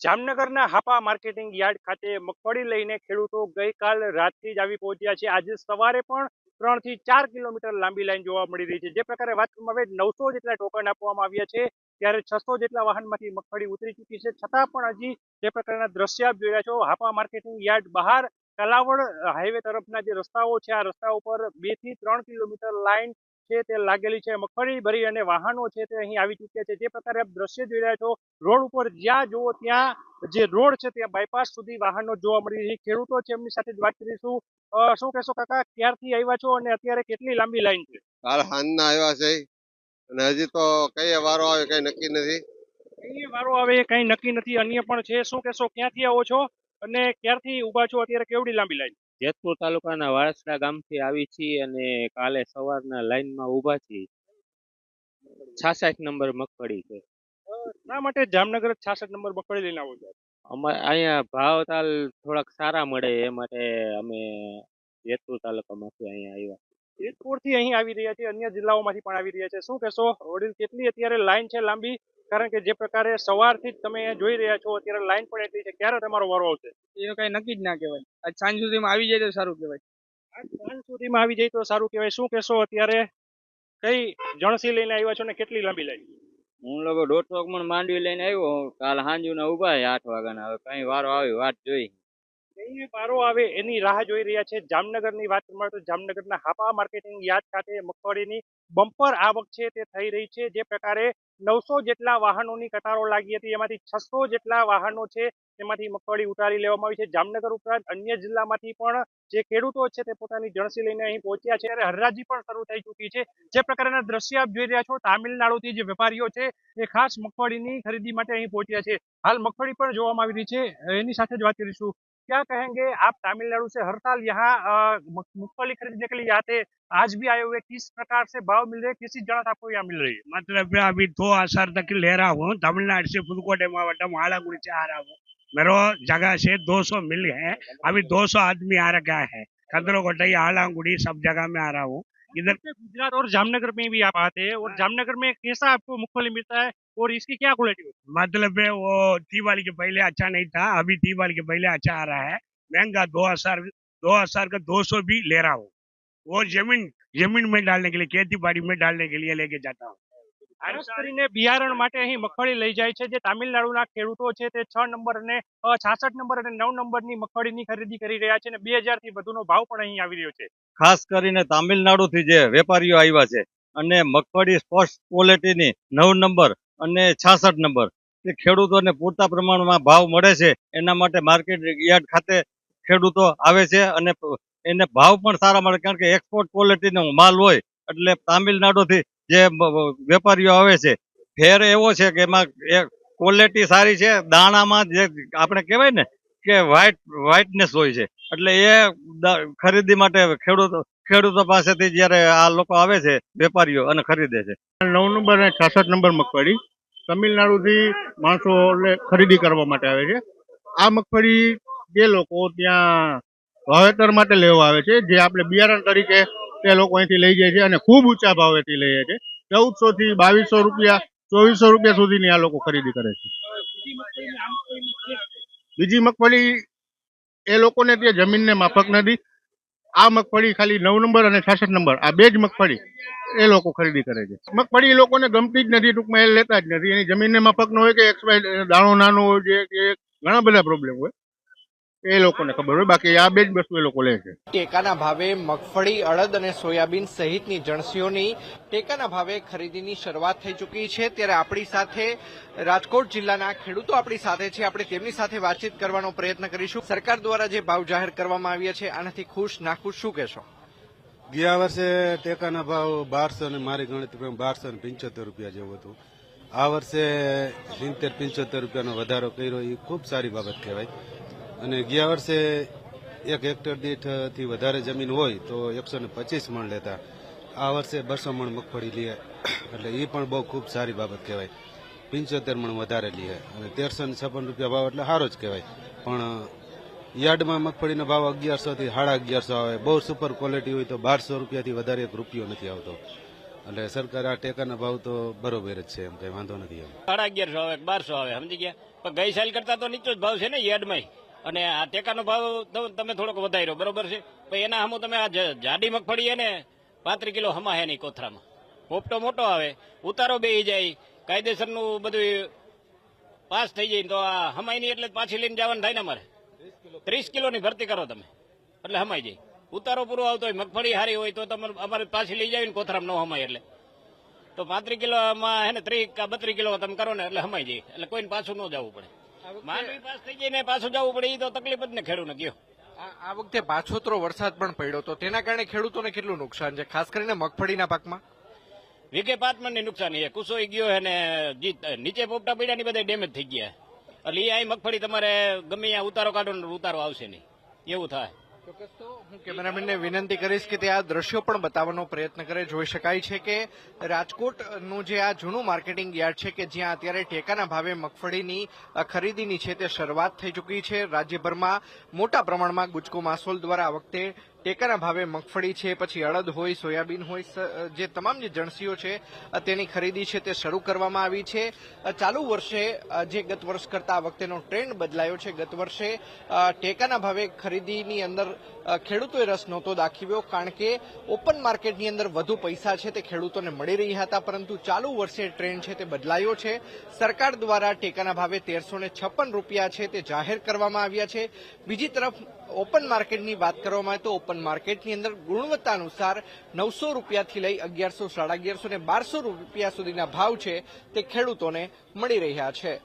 જામનગરના Hapa marketing yard ખાતે મગફળી લઈને ખેડૂતો ગઈકાલ રાતથી જ આવી પહોંચ્યા છે. આજે સવારે પણ ત્રણથી ચાર કિલોમીટર લાંબી લાઈન જોવા મળી રહી છે. જે પ્રકારે વાત કરવામાં આવે, નવસો જેટલા ટોકન આપવામાં આવ્યા છે, ત્યારે છસો જેટલા વાહનમાંથી મગફળી ઉતરી ચૂકી છે. છતાં પણ હજી જે પ્રકારના દ્રશ્ય આપ જોઈ રહ્યા છો, હાપા માર્કેટિંગ યાર્ડ બહાર કલાવડ હાઈવે તરફના જે રસ્તાઓ છે, આ રસ્તા ઉપર બેથી ત્રણ કિલોમીટર લાઈન છે તે લાગેલી છે મગફળી ભરી અને વાહનો છે તે અહીં આવી ચૂક્યા છે. જે પ્રકારે આપ દ્રશ્ય જોઈ રહ્યા છો રોડ ઉપર જ્યાં જુઓ ત્યાં જે રોડ છે ત્યાં બાયપાસ સુધી વાહનો જોવા મળી રહી. છે ખેડૂતો છે એમની સાથે જ વાત કરીશું. શું કહેશો કાકા ક્યારથી આવ્યા છો અને અત્યારે કેટલી લાંબી લાઈન છે? કાલ સાંજના આવ્યા છે. અને હજી તો કઈ વારો આવે કઈ નક્કી નથી. કઈ વારો આવે કઈ નક્કી નથી. અન્ય પણ છે. શું કહેશો ક્યાંથી આવો છો અને ક્યારથી ઊભા છો? અત્યારે કેવડી લાંબી લાઈન? જેતપુર તાલુકાના વાળસડા ગામથી આવી છીએ અને કાલે સવારના લાઈનમાં ઊભા છીએ. છાસઠ નંબર મગફળી છે. શા માટે જામનગર છાસઠ નંબર મગફળી લઈને આવો છો? અમારે અહીંયા ભાવ તાલ થોડાક સારા મળે એ માટે અમે જેતપુર તાલુકામાંથી અહીંયા આવ્યા. જેતપુરથી અહીં આવી રહ્યા છે અન્ય જિલ્લાઓમાંથી પણ આવી રહ્યા છે. શું કહેશો? વડીલ કેટલી અત્યારે લાઈન છે લાંબી? કારણ કે જે પ્રકારે સવારથી જ તમે જોઈ રહ્યા છો અત્યારે લાઈન પણ એટલી છે ક્યારે તમારો વારો આવશે? એનું કઈ નક્કી જ ના કહેવાય. આજ સાંજ સુધીમાં આવી જાય તો સારું કહેવાય. આજ સાંજ સુધીમાં આવી જાય તો સારું કહેવાય. શું કહેશો અત્યારે? કઈ જણસી લઈને આવ્યા છો ને કેટલી લાંબી લાઈન? હું લોકો દોઢસો મણ માંડવી લઈને આવ્યો કાલ સાંજના ઊભા છે આઠ વાગ્યાના. હવે કઈ વારો આવ્યો વાત જોઈ. કઈ વારો આવે એની રાહ જોઈ રહ્યા છે. જામનગરની વાત કરવામાં આવે તો જામનગરના હાપા માર્કેટિંગ યાદ ખાતે મગફળીની બમ્પર આવક છે તે થઈ રહી છે. જે પ્રકારે નવસો જેટલા વાહનોની કતારો લાગી હતી. એમાંથી છસો જેટલા વાહનો છે તેમાંથી મગફળી ઉતારી લેવામાં આવી છે. જામનગર ઉપરાંત અન્ય જિલ્લામાંથી પણ જે ખેડૂતો છે તે પોતાની જણસી લઈને અહીં પહોંચ્યા છે. અને હરરાજી પણ શરૂ થઈ ચૂકી છે. જે પ્રકારના દ્રશ્ય આપ જોઈ રહ્યા છો, તામિલનાડુથી જે વેપારીઓ છે, એ ખાસ મગફળીની ખરીદી માટે અહીં પહોંચ્યા છે. હાલ મગફળી પણ જોવામાં આવી રહી છે. એની સાથે જ વાત કરીશું. क्या कहेंगे? आप तमिलनाडु से हर साल यहाँ मूंगफली खरीदने के लिए आते हैं। आज भी आए हुए किस प्रकार से भाव मिल रहे हैं? किसी जगह आपको यहाँ मिल रही है? मतलब मैं अभी दो आसार तक ले रहा हूँ तमिलनाडु से पुदुकोटे मावटम आलागुड़ी से आ रहा हूँ। मेरे जगह से 200 मिल है अभी 200 आदमी आ रखा है। खदरोकोटई आलांगुड़ी सब जगह में आ रहा हूँ। इधर गुजरात और जामनगर में भी आप आते हैं और जामनगर में कैसा आपको मूंगफली मिलता है? और इसकी क्या क्वालिटी होती मतलब है वो दिवाली के पहले अच्छा नहीं था अभी दिवाली के पहले अच्छा आ रहा है महंगा दो हजार दो हजार का दो सौ भी ले रहा हूँ वो जमीन जमीन में डालने के लिए खेती बाड़ी में डालने के लिए लेके जाता हूँ है ખાસ કરીને બિયારણ માટે અહીં મગફળી લઈ જાય છે જે તામિલનાડુના ખેડૂતો છે તે છ નંબર અને છાસઠ નંબર અને નવ નંબરની મગફળીની ખરીદી કરી રહ્યા છે અને બે હજાર થી વધુનો ભાવ પણ અહીં આવી રહ્યો છે ખાસ કરીને તામિલનાડુથી જે વેપારીઓ આવ્યા છે અને મગફળી સ્પોર્ટ્સ ક્વોલિટીની નવ નંબર અને છાસઠ નંબર. એ ખેડૂતોને પૂરતા પ્રમાણમાં ભાવ મળે છે, એના માટે માર્કેટ યાર્ડ ખાતે ખેડૂતો આવે છે અને એને ભાવ પણ સારા મળે, કારણ કે એક્સપોર્ટ ક્વોલિટીનો માલ હોય, એટલે તામિલનાડુથી જે વેપારીઓ આવે છે, ફેર એવો છે કે એમાં ક્વોલિટી સારી છે, દાણામાં જે આપણે કહેવાય ને કે વ્હાઇટ વ્હાઇટનેસ હોય છે, એટલે એ ખરીદી માટે ખેડૂતો ખેડૂતો પાસેથી જ્યારે આ લોકો આવે છે, વેપારીઓ અને ખરીદે છે. નવ નંબર અને છાસઠ નંબર મગફળી તમિલનાડુથી માણસો ખરીદી કરવા માટે આવે છે. આ મગફળી જે લોકો ત્યાં વાવેતર માટે લેવા આવે છે, જે આપણે બિયારણ તરીકે તે લોકો અહીંથી લઈ જાય છે અને ખૂબ ઊંચા ભાવેથી લઈ જાય છે. ચૌદસો થી બાવીસો રૂપિયા, ચોવીસો રૂપિયા સુધીની આ લોકો ખરીદી કરે છે. બીજી મગફળી એ લોકોને ત્યાં જમીનને માફક નથી આ મગફળી ખાલી નવ નંબર અને છાસઠ નંબર. આ બે જ મગફળી એ લોકો ખરીદી કરે છે. મગફળી એ લોકોને ગમતી જ નથી, ટૂંકમાં એ લેતા જ નથી. એની જમીનને મફક ન હોય કે એક્સ વાય દાણો નાનો હોય કે ઘણા બધા પ્રોબ્લેમ હોય. એ લોકોને ખબર હોય. બાકી આ બે જ વસ્તુ એ લોકો લે છે. ટેકાના ભાવે મગફળી અડદ અને સોયાબીન સહિતની જણસીઓની ટેકાના ભાવે ખરીદીની શરૂઆત થઈ ચૂકી છે. ત્યારે આપણી સાથે રાજકોટ જિલ્લાના ખેડૂતો આપણી સાથે છે. આપણે તેમની સાથે વાતચીત કરવાનો પ્રયત્ન કરીશું. સરકાર દ્વારા જે ભાવ જાહેર કરવામાં આવ્યા છે આનાથી ખુશ નાખુશ શું કહેશો? ગયા વર્ષે ટેકાના ભાવ બારસો ને મારી ગણતરી બારસો ને પંચોતેર રૂપિયા જેવું હતું. આ વર્ષે સિત્તેર પંચોતેર રૂપિયાનો વધારો કર્યો. એ ખૂબ સારી બાબત કહેવાય. અને ગયા વર્ષે એક હેક્ટર દીઠથી વધારે જમીન હોય તો એકસો પચીસ મણ લેતા. આ વર્ષે બસો મણ મગફળી લે એટલે એ પણ બહુ ખૂબ સારી બાબત કહેવાય. પંચોતેર મણ વધારે લે અને તેરસો છપ્પન રૂપિયા ભાવ એટલે સારો જ કહેવાય. પણ યાર્ડમાં મગફળીનો ભાવ અગિયારસોથી સાડા અગિયારસો આવે. બહુ સુપર ક્વોલિટી હોય તો બારસો રૂપિયાથી વધારે એક રૂપિયો નથી આવતો. એટલે સરકાર આ ટેકાના ભાવ તો બરોબર જ છે એમ કઈ વાંધો નથી એમ. સાડા અગિયારસો આવે બારસો આવે, સમજી ગયા? પણ ગઈ સાલ કરતા તો નીચો જ ભાવ છે ને યાર્ડમાં અને આ ટેકાનો ભાવ તમે થોડોક વધાર્યો બરોબર છે? પણ એના હમું તમે આ જાડી મગફળી એને પાંત્રીસ કિલો હમા હે નહીં કોથરામાં. પોપટો મોટો આવે, ઉતારો બે જાય, કાયદેસરનું બધું પાસ થઈ જાય તો આ હમાય નહીં એટલે પાછી લઈને જવાનું થાય ને અમારે. ત્રીસ કિલોની ભરતી કરો તમે, એટલે હમાઈ જાય. ઉતારો પૂરો આવતો હોય, મગફળી સારી હોય તો તમારે, અમારે પાછી લઈ જાય ને કોથરામાં ન હમાય એટલે. તો પાંત્રીસ કિલોમાં હે ને ત્રીસ બત્રીસ કિલો તમે કરો ને એટલે હમાઈ જાય, એટલે કોઈને પાછું ન જવું પડે. માંડવી પાસ થઈ જઈને પાછું જવું પડે એ તો તકલીફ જ ને ખેડૂને ગયો આ આ વખતે પાછોતરો વરસાદ પણ પડ્યો તો તેના કારણે ખેડૂતોને કેટલું નુકસાન છે? ખાસ કરીને મગફળીના પાકમાં? વિગે પાંચ મણની નુકસાની છે. કુસોઈ ગયો અને ને નીચે પોપટા પડ્યા ની બધા ડેમેજ થઈ ગયા. એટલે એ અહીં મગફળી તમારે ગમે ત્યાં ઉતારો કાઢો ને ઉતારો આવશે નહીં. એવું થાય. ચોક્કસ તો હું કેમેરામેનને વિનંતી કરીશ કે તે આ દ્રશ્યો પણ બતાવવાનો પ્રયત્ન કરે. જોઈ શકાય છે કે રાજકોટનું જે આ જૂનું માર્કેટિંગ યાર્ડ છે કે જ્યાં અત્યારે ટેકાના ભાવે મગફળીની ખરીદીની છે તે શરૂઆત થઈ ચૂકી છે. રાજ્યભરમાં મોટા પ્રમાણમાં ગુજકો માસોલ દ્વારા આ વખતે ટેકાના ભાવે મગફળી છે, પછી અડદ હોય, સોયાબીન હોય જે તમામ જે જણસીઓ છે તેની ખરીદી છે, તે શરૂ કરવામાં આવી છે. ચાલુ વર્ષે જે ગત વર્ષ કરતા આ વખતેનો ટ્રેન્ડ બદલાયો છે. ગત વર્ષે ટેકાના ભાવે ખરીદીની અંદર ખેડૂતોએ રસ નહોતો દાખવ્યો કારણ કે ઓપન માર્કેટની અંદર વધુ પૈસા છે, તે ખેડૂતોને મળી રહ્યા હતા, પરંતુ ચાલુ વર્ષે ટ્રેન્ડ છે, તે બદલાયો છે. સરકાર દ્વારા ટેકાના ભાવે તેરસો છપ્પન રૂપિયા છે, તે જાહેર કરવામાં આવ્યા છે. બીજી તરફ ઓપન માર્કેટની વાત કરવામાં આવે તો ઓપન માર્કેટની અંદર ગુણવત્તા અનુસાર નવસો રૂપિયાથી લઈ અગિયારસો, સાડા અગિયારસો ને બારસો રૂપિયા સુધીના ભાવ છે તે ખેડૂતોને મળી રહ્યા છે.